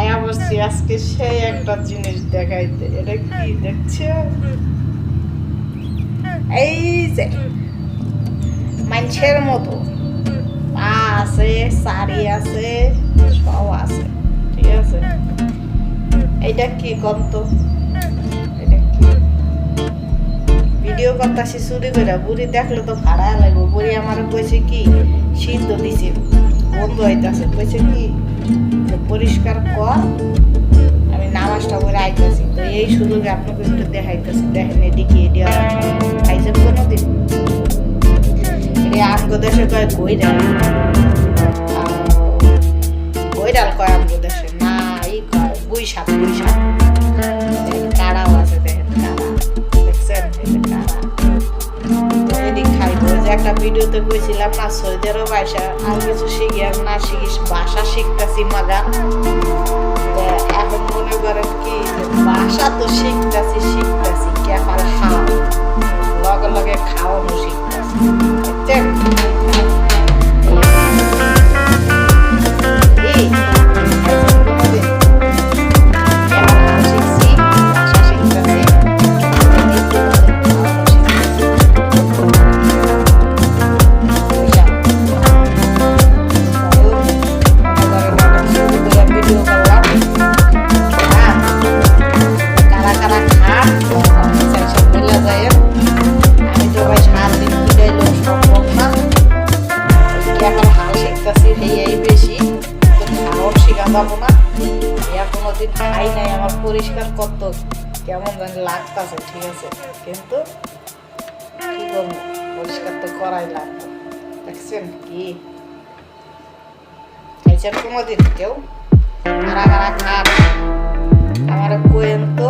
আয়া বসছি আজকে সেই একটা জিনিস দেখাইতে। এটা কি, দেখছ? এই যে, মানুষের মতো। পা আছে, শাড়ি আছে, সব আছে, ঠিক আছে? কি চুরি করে বুড়ি দেখলে তো ভাড়া লাগবে। বুড়ি আমার কইছে কি, সিদ্ধ দিছে। বন্ধ হইতাছে। কইছে কি? পরিষ্কার কর। আমি নামাজটা করে আইতেছি। তো এই সুযোগে আপনাকে একটু দেখাইতেছি। দেখেন এদিকে এটি খাইছেন কোনো দিন দেশে কয় কই গৈরাল ভিডিওতে কইছিলাম না সৌদিরও বাসা আর কিছু শিখি, আর না শিখিস ভাষা শিখতেছি তো এখন মনে করেন কি ভাষা তো শিখতেছি শিখতেছি পাবো না ইয়া কোনোদিন খাই নাই, আমার পরিষ্কার কত কেমন জানি লাগতেছে, ঠিক আছে? কিন্তু কি করব? পরিষ্কার তো করাই লাগতো দেখছেন কি? খাইছেন কোনোদিন কেউ? আর আমার কোয়েন তো